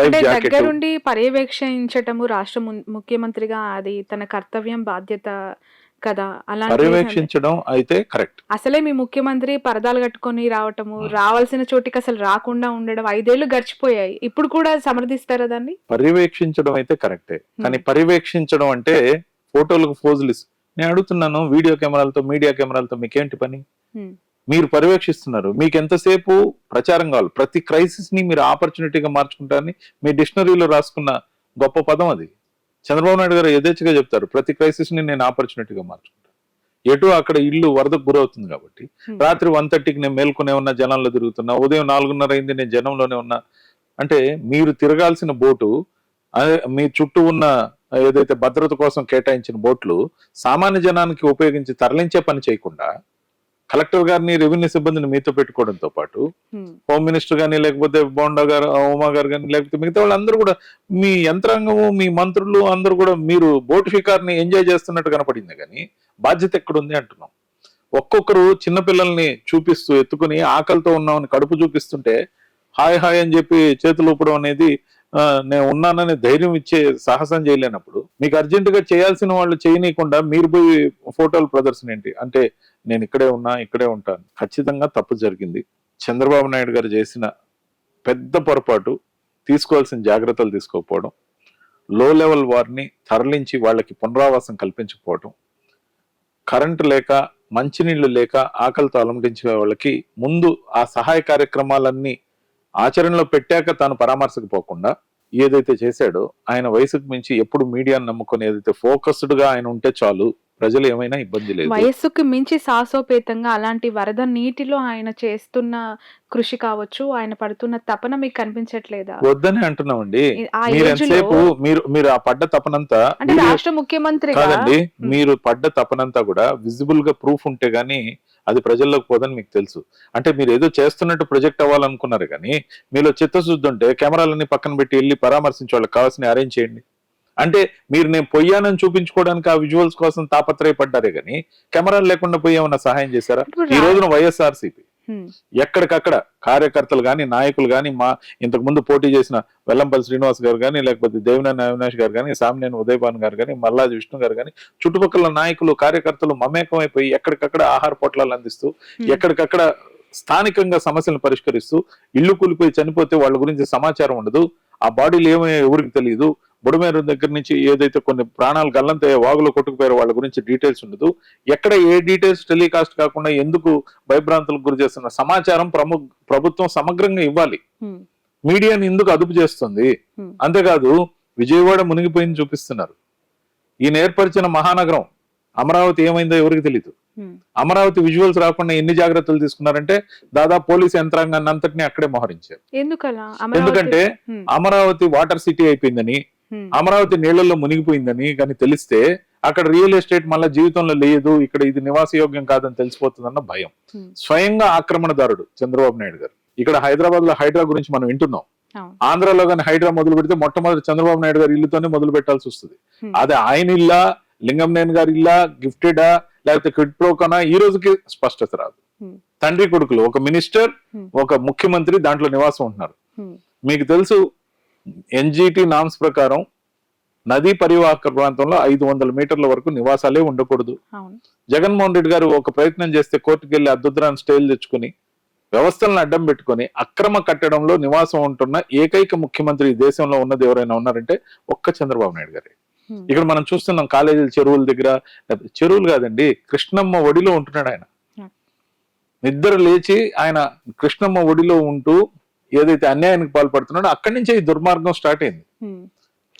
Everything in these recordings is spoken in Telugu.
అంటే దగ్గరుండి పర్యవేక్షించటము రాష్ట్ర ముఖ్యమంత్రిగా అది తన కర్తవ్యం బాధ్యత కదా? అలాంటి పర్యవేక్షించడం అయితే కరెక్ట్. అసలే మీ ముఖ్యమంత్రి పరదాలు కట్టుకొని రావటము రావాల్సిన చోటికి అసలు రాకుండా ఉండడం ఐదేళ్ళు గడిచిపోయాయి. ఇప్పుడు కూడా సమర్థిస్తారా దాన్ని? పర్యవేక్షించడం అయితే కరెక్టే. కానీ పర్యవేక్షించడం అంటే ఫోటోలకు ఫోజులు నేను అడుగుతున్నాను వీడియో కెమెరాలతో మీడియా కెమెరాలతో మీకేంటి పని. మీరు పర్యవేక్షిస్తున్నారు. మీకు ఎంతసేపు ప్రచారం కావాలి? ప్రతి క్రైసిస్ని మీరు ఆపర్చునిటీగా మార్చుకుంటారని మీ డిక్షనరీలో రాసుకున్న గొప్ప పదం అది. చంద్రబాబు నాయుడు గారు యథేచ్ఛగా చెప్తారు ప్రతి క్రైసిస్ని నేను ఆపర్చునిటీగా మార్చుకుంటాను. ఎటు అక్కడ ఇల్లు వరదకు గురవుతుంది కాబట్టి. రాత్రి వన్ థర్టీకి నేను మేల్కొనే ఉన్నా జనంలో తిరుగుతున్నా ఉదయం నాలుగున్నర అయింది నేను జనంలోనే ఉన్నా. అంటే మీరు తిరగాల్సిన బోటు మీ చుట్టూ ఉన్న ఏదైతే భద్రత కోసం కేటాయించిన బోట్లు సామాన్య జనానికి ఉపయోగించి తరలించే పని చేయకుండా కలెక్టర్ గారిని రెవెన్యూ సిబ్బందిని మీతో పెట్టుకోవడంతో పాటు హ్మ్. మినిస్టర్ కానీ లేకపోతే బోండా గారు ఉమా గారు కానీ లేకపోతే మిగతా వాళ్ళందరూ కూడా మీ యంత్రాంగము మీ మంత్రులు అందరూ కూడా మీరు బోటు షికార్ని ఎంజాయ్ చేస్తున్నట్టు కనపడింది కానీ బాధ్యత ఎక్కడుంది అంటున్నాం ఒక్కొక్కరు చిన్నపిల్లల్ని చూపిస్తూ ఎత్తుకుని ఆకలితో ఉన్నామని కడుపు చూపిస్తుంటే హాయ్ హాయ్ అని చెప్పి చేతులు ఊపడం అనేది నేను ఉన్నానని ధైర్యం ఇచ్చే సాహసం చేయలేనప్పుడు మీకు అర్జెంటుగా చేయాల్సిన వాళ్ళు చేయనీయకుండా మీరు పోయి ఫోటోలు ప్రదర్శన ఏంటి? అంటే నేను ఇక్కడే ఉన్నా ఇక్కడే ఉంటాను. ఖచ్చితంగా తప్పు జరిగింది. చంద్రబాబు నాయుడు గారు చేసిన పెద్ద పొరపాటు తీసుకోవాల్సిన జాగ్రత్తలు తీసుకోకపోవడం లో లెవెల్ వారిని తరలించి వాళ్ళకి పునరావాసం కల్పించకపోవడం కరెంటు లేక మంచినీళ్ళు లేక ఆకలితో అలమటించే వాళ్ళకి ముందు ఆ సహాయ కార్యక్రమాలన్నీ ఆచరణలో పెట్టాక తాను పరామర్శకు పోకుండా ఏదైతే చేశాడో ఆయన వయసుకు మించి ఎప్పుడు మీడియాను నమ్ముకొని ఏదైతే ఫోకస్డ్గా ఆయన ఉంటే చాలు ప్రజలు ఏమైనా ఇబ్బంది లేదు. వయస్సుకి మించి సాహసోపేతంగా అలాంటి వరద నీటిలో ఆయన చేస్తున్న కృషి కావచ్చు ఆయన పడుతున్న తపన మీకు కనిపించట్లేదా? వద్దని అంటున్నామండి. మీరు ఎంతసేపు మీరు మీరు ఆ పడ్డ తపనంతా అంటే రాష్ట్ర ముఖ్యమంత్రిగా కాదండి మీరు పడ్డ తపనంతా కూడా విజిబుల్గా ప్రూఫ్ ఉంటే గానీ అది ప్రజల్లోకి పోదని మీకు తెలుసు. అంటే మీరు ఏదో చేస్తున్నట్టు ప్రొజెక్ట్ అవ్వాలనుకున్నారు కానీ మీలో చిత్తశుద్ధి ఉంటే కెమెరాలన్నీ పక్కన పెట్టి వెళ్ళి పరామర్శించే వాళ్ళకి కావాల్సిన అరేంజ్ చేయండి. అంటే మీరు నేను పోయానని చూపించుకోవడానికి ఆ విజువల్స్ కోసం తాపత్రయపడ్డారే కానీ కెమెరాలు లేకుండా పోయి ఏమన్నా సహాయం చేశారా ఈ రోజున వైఎస్ఆర్సీపీ హ్మ్. ఎక్కడికక్కడ కార్యకర్తలు కానీ నాయకులు కానీ మా ఇంతకు ముందు పోటీ చేసిన వెల్లంపల్లి శ్రీనివాస్ గారు కానీ లేకపోతే దేవినేని అవినాష్ గారు కానీ సామినేని ఉదయభాన్ గారు కానీ మల్లాది విష్ణు గారు కానీ చుట్టుపక్కల నాయకులు కార్యకర్తలు మమేకమైపోయి ఎక్కడికక్కడ ఆహార పొట్లాలు అందిస్తూ. ఎక్కడికక్కడ స్థానికంగా సమస్యలను పరిష్కరిస్తూ ఇల్లు కూలిపోయి చనిపోతే వాళ్ళ గురించి సమాచారం ఉండదు ఆ బాడీలు ఏమో ఎవరికి తెలియదు బుడమేరు దగ్గర నుంచి ఏదైతే కొన్ని ప్రాణాలు గల్లంత వాగులో కొట్టుకుపోయారో వాళ్ళ గురించి డీటెయిల్స్ ఉండదు ఎక్కడ ఏ డీటెయిల్స్ టెలికాస్ట్ కాకుండా ఎందుకు భయభ్రాంతులకు గురి చేస్తున్న సమాచారం ప్రభుత్వం సమగ్రంగా ఇవ్వాలి. మీడియాని ఎందుకు అదుపు చేస్తుంది. అంతేకాదు విజయవాడ మునిగిపోయింది చూపిస్తున్నారు ఈయన ఏర్పరిచిన మహానగరం అమరావతి ఏమైందో ఎవరికి తెలియదు. అమరావతి విజువల్స్ రాకుండా ఎన్ని జాగ్రత్తలు తీసుకున్నారంటే దాదాపు పోలీస్ యంత్రాంగాన్ని అంతటినీ అక్కడే మోహరించారు ఎందుకలా ఎందుకంటే. అమరావతి వాటర్ సిటీ అయిపోయిందని. అమరావతి నీళ్ళలో మునిగిపోయిందని కానీ తెలిస్తే అక్కడ రియల్ ఎస్టేట్ మళ్ళీ జీవితంలో లేదు ఇక్కడ ఇది నివాసయోగ్యం కాదని తెలిసిపోతుందన్న భయం. స్వయంగా ఆక్రమణదారుడు చంద్రబాబు నాయుడు గారు ఇక్కడ హైదరాబాద్లో హైడ్రా గురించి మనం వింటున్నాం. ఆంధ్రాలో కానీ హైడ్రా మొదలు పెడితే మొట్టమొదటి చంద్రబాబు నాయుడు గారి ఇల్లుతోనే మొదలు పెట్టాల్సి వస్తుంది. అదే ఆయన ఇల్లా లింగంనేని గారి ఇల్లా గిఫ్టెడా లేకపోతే క్విడ్ ప్రోకనా ఈ రోజుకి స్పష్టత రాదు. తండ్రి కొడుకులు ఒక మినిస్టర్. ఒక ముఖ్యమంత్రి దాంట్లో నివాసం ఉంటున్నారు. మీకు తెలుసు ఎన్జిటి నామ్స్ ప్రకారం నదీ పరివాహక ప్రాంతంలో ఐదు వందల మీటర్ల వరకు నివాసాలే ఉండకూడదు జగన్మోహన్ రెడ్డి గారు ఒక ప్రయత్నం చేస్తే కోర్టుకు వెళ్ళి అద్దుద్రాన్ని స్టేలు తెచ్చుకుని వ్యవస్థలను అడ్డం పెట్టుకుని అక్రమ కట్టడంలో నివాసం ఉంటున్న ఏకైక ముఖ్యమంత్రి ఈ దేశంలో ఉన్నది ఎవరైనా ఉన్నారంటే ఒక్క చంద్రబాబు నాయుడు గారే. ఇక్కడ మనం చూస్తున్నాం కాలేజీల చెరువుల దగ్గర చెరువులు కాదండి కృష్ణమ్మ ఒడిలో ఉంటున్నాడు ఆయన. నిద్ర లేచి ఆయన కృష్ణమ్మ ఒడిలో ఉంటూ ఏదైతే అన్యాయానికి పాల్పడుతున్నాడో అక్కడి నుంచే ఈ దుర్మార్గం స్టార్ట్ అయింది.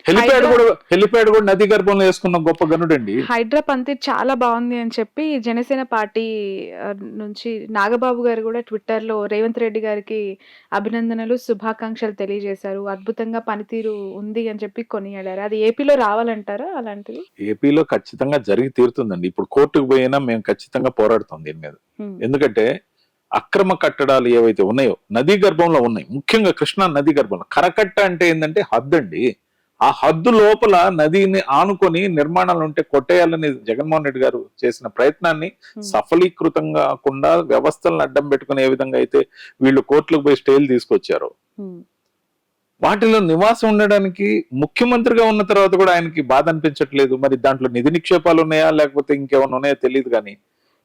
హెలిప్యాడ్ కూడా హెలిప్యాడ్ కూడా నది గర్భంలో వేసుకున్న గొప్ప గనుడండి. హైడ్రా పంతి చాలా బాగుంది అని చెప్పి జనసేన పార్టీ నుంచి నాగబాబు గారు కూడా ట్విట్టర్లో రేవంత్ రెడ్డి గారికి అభినందనలు శుభాకాంక్షలు తెలియజేశారు. అద్భుతంగా పనితీరు ఉంది అని చెప్పి కొనియాడారు. అది ఏపీలో రావాలంటారా అలాంటిది? ఏపీలో ఖచ్చితంగా జరిగి తీరుతుందండి. ఇప్పుడు కోర్టుకు పోయినా మేము ఖచ్చితంగా పోరాడుతాం దీని మీద. ఎందుకంటే అక్రమ కట్టడాలు ఏవైతే ఉన్నాయో నదీ గర్భంలో ఉన్నాయి. ముఖ్యంగా కృష్ణా నది గర్భంలో. కరకట్ట అంటే ఏంటంటే హద్దు అండి. ఆ హద్దు లోపల నదిని ఆనుకొని నిర్మాణాలు ఉంటే కొట్టేయాలని జగన్మోహన్ రెడ్డి గారు చేసిన ప్రయత్నాన్ని హ్మ్. సఫలీకృతం కాకుండా వ్యవస్థలను అడ్డం పెట్టుకుని ఏ విధంగా అయితే వీళ్ళు కోర్టులకు పోయి స్టేలు తీసుకొచ్చారో. వాటిలో నివాసం ఉండడానికి ముఖ్యమంత్రిగా ఉన్న తర్వాత కూడా ఆయనకి బాధ అనిపించట్లేదు. మరి దాంట్లో నిధి నిక్షేపాలు ఉన్నాయా? లేకపోతే ఇంకేమైనా ఉన్నాయో? తెలియదు కానీ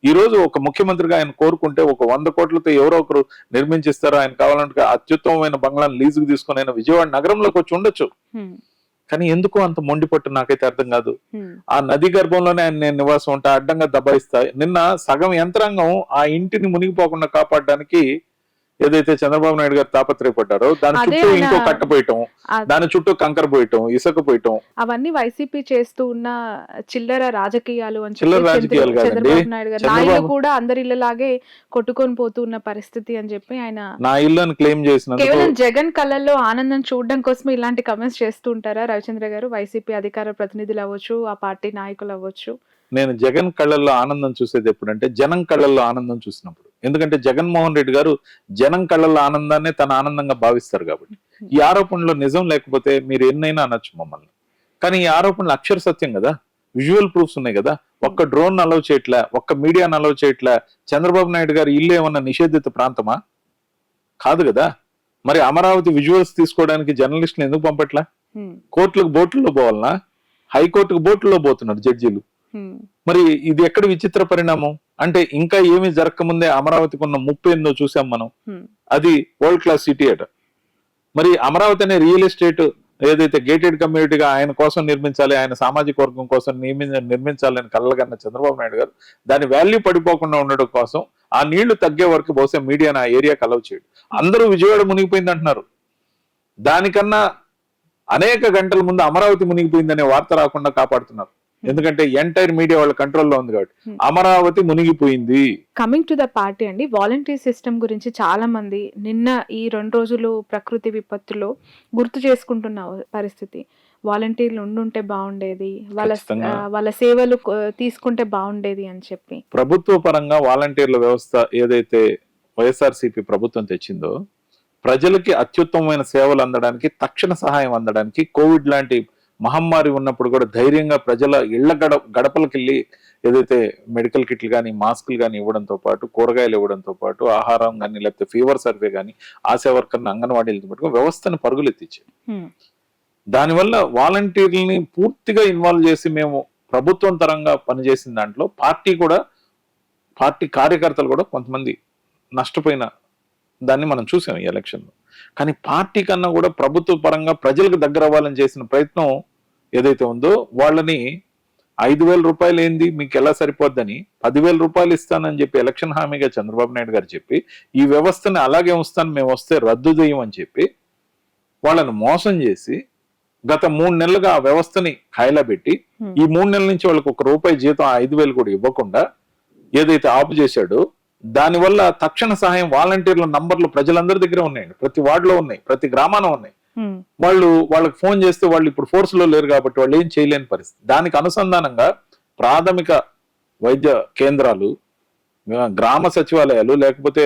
ఈ రోజు ఒక ముఖ్యమంత్రిగా ఆయన కోరుకుంటే ఒక వంద కోట్లతో ఎవరో ఒకరు నిర్మించిస్తారో ఆయన కావాలంటే అత్యుత్తమమైన బంగ్లాను లీజుకు తీసుకొని ఆయన విజయవాడ నగరంలోకి వచ్చి ఉండొచ్చు. కానీ ఎందుకు అంత మొండి పట్టు నాకైతే అర్థం కాదు. ఆ నది గర్భంలోనే ఆయన నేను నివాసం ఉంటా అడ్డంగా దబాయిస్తా నిన్న సగం యంత్రాంగం ఆ ఇంటిని మునిగిపోకుండా కాపాడడానికి ఏదైతే చంద్రబాబు నాయుడు గారు తాపత్రయపడ్డారో దాని చుట్టూ ఇంకో కట్ట పోయటం దాని చుట్టూ కంకర పోయటం ఇసుక పోయటం. అవన్నీ వైసీపీ చేస్తూ ఉన్న చిల్లర రాజకీయాలు అని చిల్లర రాజకీయాలు. చంద్రబాబు నాయుడు గారు. నా చంద్రబాబు- ఇల్లు కూడా అందరి ఇళ్ళలాగే కొట్టుకొని పోతూ ఉన్న పరిస్థితి అని చెప్పి ఆయన నా ఇల్లు అని క్లెయిమ్ చేసినందుకు కేవలం జగన్ కళ్ళల్లో ఆనందం చూడడం కోసం ఇలాంటి కమెంట్స్ చేస్తూ ఉంటారా రవిచంద్ర గారు? వైసీపీ అధికార ప్రతినిధులు అవ్వచ్చు ఆ పార్టీ నాయకులు అవ్వచ్చు. నేను జగన్ కళ్ళల్లో ఆనందం చూసేది ఎప్పుడంటే జనం కళ్ళల్లో ఆనందం చూసినప్పుడు. ఎందుకంటే జగన్మోహన్ రెడ్డి గారు జనం కళ్ళల్లో ఆనందాన్ని తన ఆనందంగా భావిస్తారు కాబట్టి. ఈ ఆరోపణలో నిజం లేకపోతే మీరు ఎన్నైనా అనొచ్చు మమ్మల్ని. కానీ ఈ ఆరోపణలు అక్షర సత్యం కదా. విజువల్ ప్రూఫ్స్ ఉన్నాయి కదా. ఒక్క డ్రోన్ అలౌ చేయట్లే ఒక్క మీడియాను అలౌ చేయట్లే చంద్రబాబు నాయుడు గారు ఇల్లు ఏమన్నా నిషేధిత ప్రాంతమా? కాదు కదా. మరి అమరావతి విజువల్స్ తీసుకోవడానికి జర్నలిస్టులు ఎందుకు పంపట్లే. కోర్టులకు బోట్లలో పోవాలనా? హైకోర్టుకు బోట్లలో పోతున్నారు జడ్జీలు. మరి ఇది ఎక్కడ విచిత్ర పరిణామం? అంటే ఇంకా ఏమీ జరగకముందే అమరావతికి ఉన్న ముప్పు ఏందో చూసాం మనం. అది వరల్డ్ క్లాస్ సిటీ అట. మరి అమరావతి అనే రియల్ ఎస్టేట్ ఏదైతే గేటెడ్ కమ్యూనిటీగా ఆయన కోసం నిర్మించాలి ఆయన సామాజిక వర్గం కోసం నిర్మించాలని కలగన్న చంద్రబాబు నాయుడు గారు దాని వాల్యూ పడిపోకుండా ఉండడం కోసం ఆ నీళ్ళు తగ్గే వరకు బహుశా మీడియా ఆ ఏరియాకి అలవ్ చేయడు. అందరూ విజయవాడ మునిగిపోయింది అంటున్నారు. దానికన్నా అనేక గంటల ముందు అమరావతి మునిగిపోయిందనే వార్త రాకుండా కాపాడుతున్నారు. ఎందుకంటే ఎంటైర్ మీడియా వాళ్ళ కంట్రోల్లో ఉంది కాబట్టి. Hmm. అమరావతి మునిగిపోయింది. కమింగ్ టు ద పార్టీ అండి వాలంటీర్ సిస్టమ్ గురించి చాలా మంది నిన్న ఈ రెండు రోజులు ప్రకృతి విపత్తులో గుర్తు చేసుకుంటున్న పరిస్థితి. వాలంటీర్లు ఉండుంటే బాగుండేది వాళ్ళ వాళ్ళ సేవలు తీసుకుంటే బాగుండేది అని చెప్పి. ప్రభుత్వ పరంగా వాలంటీర్ల వ్యవస్థ ఏదైతే వైఎస్ఆర్సీపీ ప్రభుత్వం తెచ్చిందో ప్రజలకి అత్యుత్తమమైన సేవలు అందడానికి తక్షణ సహాయం అందడానికి కోవిడ్ లాంటి మహమ్మారి ఉన్నప్పుడు కూడా ధైర్యంగా ప్రజల ఇళ్ళ గడ గడపలకి వెళ్ళి ఏదైతే మెడికల్ కిట్లు కానీ మాస్కులు కానీ ఇవ్వడంతో పాటు కూరగాయలు ఇవ్వడంతో పాటు ఆహారం కానీ లేకపోతే ఫీవర్ సర్వే కానీ ఆశా వర్కర్ని అంగన్వాడీలతో పాటు వ్యవస్థను పరుగులెత్తించారు. దానివల్ల వాలంటీర్లని పూర్తిగా ఇన్వాల్వ్ చేసి మేము ప్రభుత్వం తరంగా పనిచేసిన దాంట్లో పార్టీ కూడా పార్టీ కార్యకర్తలు కూడా కొంతమంది నష్టపోయిన దాన్ని మనం చూసాం ఈ ఎలక్షన్లో కానీ పార్టీ కన్నా కూడా ప్రభుత్వ పరంగా ప్రజలకు దగ్గర అవ్వాలని చేసిన ప్రయత్నం ఏదైతే ఉందో వాళ్ళని ఐదు వేల రూపాయలు ఏంది మీకు ఎలా సరిపోద్దని పదివేల రూపాయలు ఇస్తానని చెప్పి ఎలక్షన్ హామీగా చంద్రబాబు నాయుడు గారు చెప్పి ఈ వ్యవస్థని అలాగే ఉంచుతాను మేము వస్తే రద్దు చేయమని చెప్పి వాళ్ళని మోసం చేసి గత మూడు నెలలుగా ఆ వ్యవస్థని ఖాయిలా పెట్టి. ఈ మూడు నెలల నుంచి వాళ్ళకి ఒక రూపాయి జీతం ఐదు వేలు కూడా ఇవ్వకుండా ఏదైతే ఆపు చేశాడో దానివల్ల తక్షణ సహాయం వాలంటీర్ల నంబర్లు ప్రజలందరి దగ్గర ఉన్నాయండి ప్రతి వార్డులో ఉన్నాయి ప్రతి గ్రామాన ఉన్నాయి. వాళ్ళు వాళ్ళకి ఫోన్ చేస్తే వాళ్ళు ఇప్పుడు ఫోర్స్లో లేరు కాబట్టి వాళ్ళు ఏం చేయలేని పరిస్థితి దానికి అనుసంధానంగా ప్రాథమిక వైద్య కేంద్రాలు గ్రామ సచివాలయాలు లేకపోతే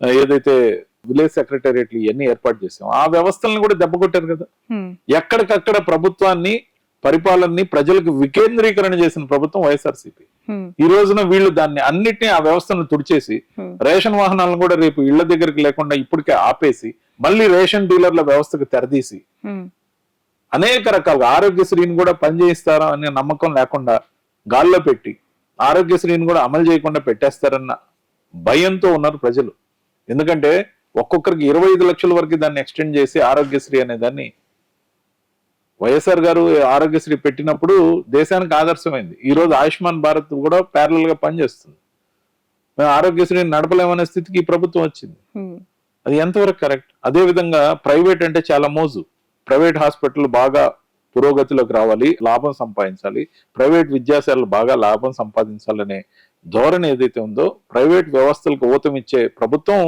ఏదైతే విలేజ్ సెక్రటేరియట్లు ఇవన్నీ ఏర్పాటు చేసాం ఆ వ్యవస్థలను కూడా దెబ్బ కొట్టారు కదా. ఎక్కడికక్కడ ప్రభుత్వాన్ని పరిపాలనని ప్రజలకు వికేంద్రీకరణ చేసిన ప్రభుత్వం వైఎస్ఆర్సీపీ. ఈ రోజున వీళ్ళు దాన్ని అన్నిటినీ ఆ వ్యవస్థను తుడిచేసి. రేషన్ వాహనాలను కూడా రేపు ఇళ్ళ దగ్గరికి లేకుండా ఇప్పటికే ఆపేసి మళ్ళీ రేషన్ డీలర్ల వ్యవస్థకు తెరదీసి. అనేక రకాలుగా ఆరోగ్యశ్రీని కూడా పనిచేయిస్తారా అనే నమ్మకం లేకుండా గాల్లో పెట్టి ఆరోగ్యశ్రీని కూడా అమలు చేయకుండా పెట్టేస్తారన్న భయంతో ఉన్నారు ప్రజలు ఎందుకంటే ఒక్కొక్కరికి ఇరవై ఐదు లక్షల వరకు దాన్ని ఎక్స్టెండ్ చేసి ఆరోగ్యశ్రీ అనే దాన్ని వైఎస్ఆర్ గారు ఆరోగ్యశ్రీ పెట్టినప్పుడు దేశానికి ఆదర్శమైంది. ఈ రోజు ఆయుష్మాన్ భారత్ కూడా ప్యారల్గా పనిచేస్తుంది. మేము ఆరోగ్యశ్రీని నడపలేమనే స్థితికి ఈ ప్రభుత్వం వచ్చింది. అది ఎంతవరకు కరెక్ట్? అదే విధంగా ప్రైవేట్ అంటే చాలా మోజు. ప్రైవేట్ హాస్పిటల్ బాగా పురోగతిలోకి రావాలి లాభం సంపాదించాలి. ప్రైవేట్ విద్యాశాలలు బాగా లాభం సంపాదించాలనే ధోరణి ఏదైతే ఉందో ప్రైవేట్ వ్యవస్థలకు ఊతమిచ్చే ప్రభుత్వం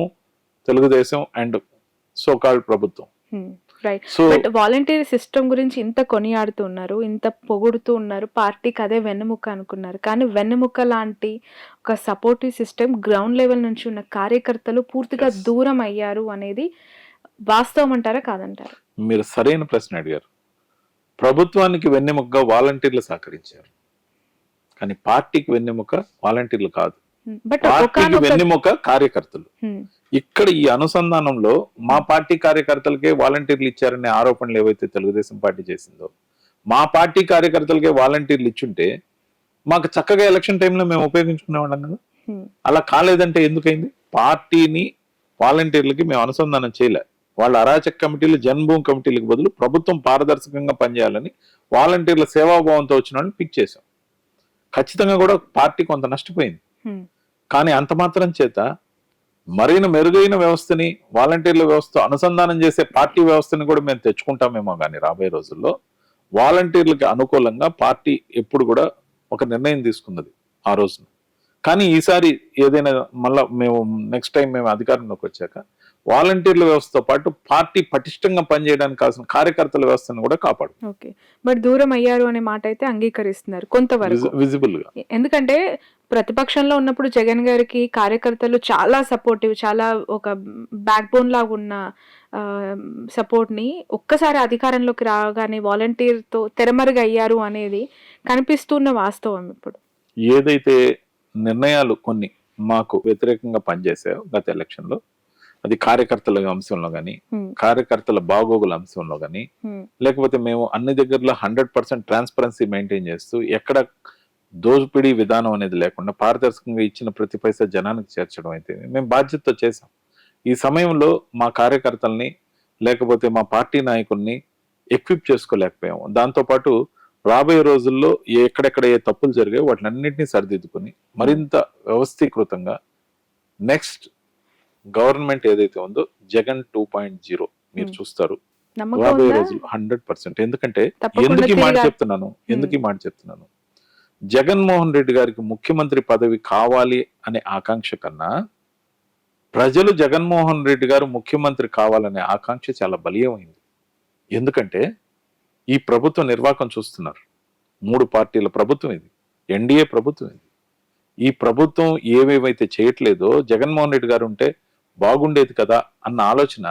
తెలుగుదేశం అండ్ సోకాల్డ్ ప్రభుత్వం. రైట్ బట్ వాలంటీర్ సిస్టమ్ గురించి ఇంత కొనియాడుతూ ఉన్నారు ఇంత పొగుడుతూ ఉన్నారు పార్టీకి అదే వెన్నెముక అనుకున్నారు. కానీ వెన్నెముక లాంటి ఒక సపోర్టివ్ సిస్టమ్ గ్రౌండ్ లెవెల్ నుంచి ఉన్న కార్యకర్తలు పూర్తిగా. దూరం అయ్యారు అనేది వాస్తవం అంటారా కాదంటారా? మీరు సరైన ప్రశ్న అడిగారు. ప్రభుత్వానికి వెన్నెముకగా వాలంటీర్లు సహకరించారు. కానీ పార్టీకి వెన్నెముక వాలంటీర్లు కాదు. పార్టీకి ఒకనొక వెన్నెముక కార్యకర్తలు. ఇక్కడ ఈ అనుసంధానంలో మా పార్టీ కార్యకర్తలకే వాలంటీర్లు ఇచ్చారనే ఆరోపణలు ఏవైతే తెలుగుదేశం పార్టీ చేసిందో మా పార్టీ కార్యకర్తలకే వాలంటీర్లు ఇచ్చుంటే మాకు చక్కగా ఎలక్షన్ టైంలో మేము ఉపయోగించుకునేవాళ్ళం కదా. అలా కాలేదంటే ఎందుకైంది? పార్టీని వాలంటీర్లకి మేము అనుసంధానం చేయలే. వాళ్ళ అరాచక కమిటీలు జన్మభూమి కమిటీలకు బదులు ప్రభుత్వం పారదర్శకంగా పనిచేయాలని వాలంటీర్ల సేవాభావంతో వచ్చిన వాళ్ళని పిక్ చేశాం. ఖచ్చితంగా కూడా పార్టీ కొంత నష్టపోయింది. కానీ అంత మాత్రం చేత మరిన మెరుగైన వ్యవస్థని వాలంటీర్ల వ్యవస్థ అనుసంధానం చేసే పార్టీ వ్యవస్థని కూడా మేము తెచ్చుకుంటామేమో కానీ రాబోయే రోజుల్లో. వాలంటీర్లకి అనుకూలంగా పార్టీ ఎప్పుడు కూడా ఒక నిర్ణయం తీసుకున్నది ఆ రోజున. కానీ ఈసారి ఏదైనా మళ్ళా మేము నెక్స్ట్ టైం మేము అధికారంలోకి వచ్చాక వాలంటీర్ల వ్యవస్థతో పాటు పార్టీ పటిష్టంగా పనిచేయడానికి కావాల్సిన కార్యకర్తల వ్యవస్థను కూడా కాపాడు ఓకే. బట్ దూరం అయ్యారు అనే మాట అయితే అంగీకరిస్తున్నారు కొంతవరకు. విజిబుల్గా ఎందుకంటే ప్రతిపక్షంలో ఉన్నప్పుడు జగన్ గారికి కార్యకర్తలు చాలా సపోర్టివ్ చాలా ఒక బ్యాక్ బోన్ లాగా ఉన్న సపోర్ట్ని ఒక్కసారి అధికారంలోకి రాగానే వాలంటీర్తో తెరమరుగు అయ్యారు అనేది కనిపిస్తున్న వాస్తవం ఇప్పుడు. ఏదైతే నిర్ణయాలు కొన్ని మాకు వ్యతిరేకంగా పనిచేసాయో గత ఎలక్షన్లో అది కార్యకర్తల అంశంలో గాని హ్మ్, కార్యకర్తల బాగోగుల అంశంలో గాని హ్మ్, లేకపోతే మేము అన్ని దగ్గరలో హండ్రెడ్ పర్సెంట్ ట్రాన్స్పరెన్సీ మెయింటైన్ చేస్తూ ఎక్కడ దోపిడీ విధానం అనేది లేకుండా పారదర్శకంగా ఇచ్చిన ప్రతి పైసా జనానికి చేర్చడం అయితే మేము బాధ్యతతో చేసాం ఈ సమయంలో మా కార్యకర్తల్ని లేకపోతే మా పార్టీ నాయకుల్ని ఎక్విప్ చేసుకోలేకపోయాము. దాంతోపాటు రాబోయే రోజుల్లో ఎక్కడెక్కడ ఏ తప్పులు జరిగాయో వాటిని అన్నింటినీ సరిదిద్దుకుని మరింత వ్యవస్థీకృతంగా నెక్స్ట్ గవర్నమెంట్ ఏదైతే ఉందో జగన్ టూ పాయింట్ జీరో మీరు. చూస్తారు. రాబోయే రోజులు హండ్రెడ్ పర్సెంట్ ఎందుకంటే ఎందుకు ఈ మాట చెప్తున్నాను? ఎందుకు ఈ మాట చెప్తున్నాను? జగన్మోహన్ రెడ్డి గారికి ముఖ్యమంత్రి పదవి కావాలి అనే ఆకాంక్ష కన్నా ప్రజలు జగన్మోహన్ రెడ్డి గారు ముఖ్యమంత్రి కావాలనే ఆకాంక్ష చాలా బలీయమైంది. ఎందుకంటే ఈ ప్రభుత్వ నిర్వాహకం చూస్తున్నారు. మూడు పార్టీల ప్రభుత్వం ఇది. ఎన్డీఏ ప్రభుత్వం ఇది. ఈ ప్రభుత్వం ఏవేవైతే చేయట్లేదో జగన్మోహన్ రెడ్డి గారు ఉంటే బాగుండేది కదా అన్న ఆలోచన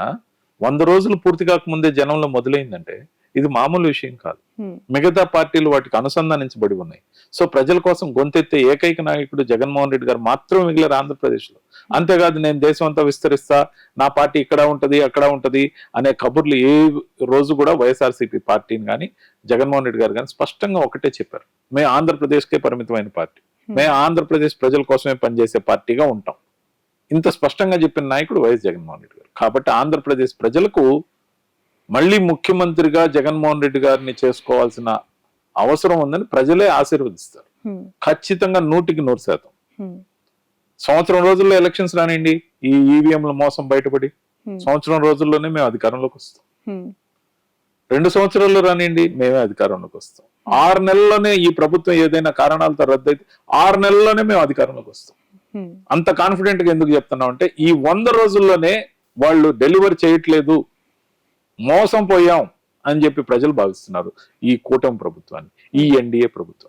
వంద రోజులు పూర్తి కాకముందే జనంలో మొదలైందంటే ఇది మామూలు విషయం కాదు. మిగతా పార్టీలు వాటికి అనుసంధానించబడి ఉన్నాయి. సో ప్రజల కోసం గొంతెత్తే ఏకైక నాయకుడు జగన్మోహన్ రెడ్డి గారు మాత్రమే మిగిలారు ఆంధ్రప్రదేశ్లో అంతేకాదు నేను దేశం అంతా విస్తరిస్తా నా పార్టీ ఇక్కడ ఉంటది అక్కడ ఉంటది అనే కబుర్లు ఏ రోజు కూడా వైఎస్ఆర్సీపీ పార్టీని కానీ జగన్మోహన్ రెడ్డి గారు కానీ స్పష్టంగా ఒకటే చెప్పారు. మేము ఆంధ్రప్రదేశ్కే పరిమితమైన పార్టీ. హ్మ్. మేము ఆంధ్రప్రదేశ్ ప్రజల కోసమే పనిచేసే పార్టీగా ఉంటాం. ఇంత స్పష్టంగా చెప్పిన నాయకుడు వైఎస్ జగన్మోహన్ రెడ్డి గారు. కాబట్టి ఆంధ్రప్రదేశ్ ప్రజలకు మళ్ళీ ముఖ్యమంత్రిగా జగన్మోహన్ రెడ్డి గారిని చేసుకోవాల్సిన అవసరం ఉందని ప్రజలే ఆశీర్వదిస్తారు. ఖచ్చితంగా నూటికి నూరు శాతం. సంవత్సరం రోజుల్లో ఎలక్షన్స్ రానివ్వండి ఈ ఈవీఎంల మోసం బయటపడి సంవత్సరం రోజుల్లోనే మేము అధికారంలోకి వస్తాం. రెండు సంవత్సరాల్లో రానివ్వండి మేమే అధికారంలోకి వస్తాం. ఆరు నెలల్లోనే ఈ ప్రభుత్వం ఏదైనా కారణాలతో రద్దయితే ఆరు నెలల్లోనే మేము అధికారంలోకి వస్తాం. అంత కాన్ఫిడెంట్గా ఎందుకు చెప్తున్నాం అంటే ఈ వంద రోజుల్లోనే వాళ్ళు డెలివర్ చేయట్లేదు. మోసం పోయాం అని చెప్పి ప్రజలు భావిస్తున్నారు ఈ కూటమి ప్రభుత్వాన్ని ఈ ఎన్డీఏ ప్రభుత్వాన్ని.